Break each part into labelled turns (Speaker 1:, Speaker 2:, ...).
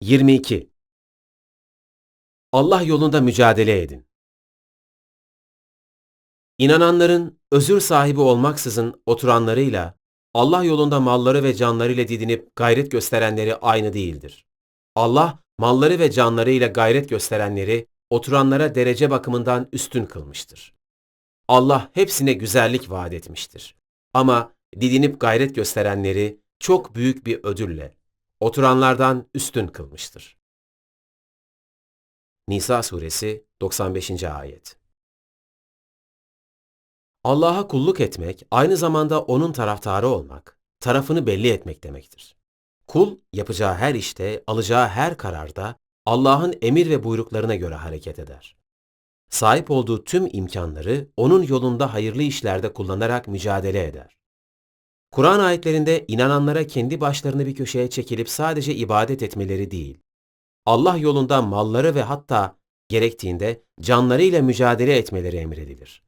Speaker 1: 22. Allah yolunda mücadele edin. İnananların özür sahibi olmaksızın oturanlarıyla Allah yolunda malları ve canlarıyla didinip gayret gösterenleri aynı değildir. Allah malları ve canlarıyla gayret gösterenleri oturanlara derece bakımından üstün kılmıştır. Allah hepsine güzellik vaat etmiştir. Ama didinip gayret gösterenleri çok büyük bir ödülle oturanlardan üstün kılmıştır. Nisa suresi 95. ayet. Allah'a kulluk etmek aynı zamanda onun taraftarı olmak, tarafını belli etmek demektir. Kul yapacağı her işte, alacağı her kararda Allah'ın emir ve buyruklarına göre hareket eder. Sahip olduğu tüm imkanları onun yolunda hayırlı işlerde kullanarak mücadele eder. Kur'an ayetlerinde inananlara kendi başlarını bir köşeye çekilip sadece ibadet etmeleri değil, Allah yolunda malları ve hatta gerektiğinde canlarıyla mücadele etmeleri emredilir.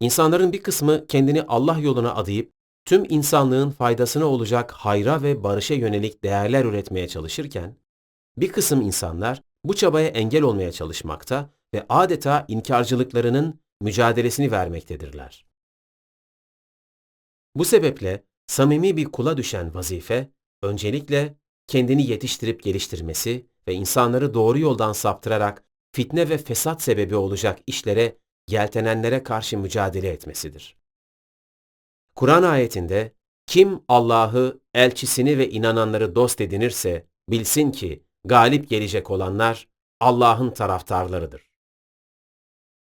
Speaker 1: İnsanların bir kısmı kendini Allah yoluna adayıp tüm insanlığın faydasına olacak hayra ve barışa yönelik değerler üretmeye çalışırken, bir kısım insanlar bu çabaya engel olmaya çalışmakta ve adeta inkarcılıklarının mücadelesini vermektedirler. Bu sebeple samimi bir kula düşen vazife, öncelikle kendini yetiştirip geliştirmesi ve insanları doğru yoldan saptırarak fitne ve fesat sebebi olacak işlere yeltenenlere karşı mücadele etmesidir. Kur'an ayetinde kim Allah'ı, elçisini ve inananları dost edinirse bilsin ki galip gelecek olanlar Allah'ın taraftarlarıdır.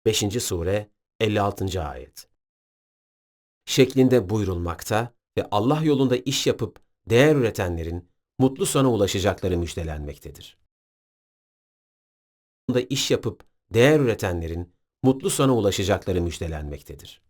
Speaker 1: 5. sure 56. ayet. Şeklinde buyurulmakta ve Allah yolunda iş yapıp değer üretenlerin mutlu sona ulaşacakları müjdelenmektedir. Yolunda iş yapıp değer üretenlerin mutlu sona ulaşacakları müjdelenmektedir.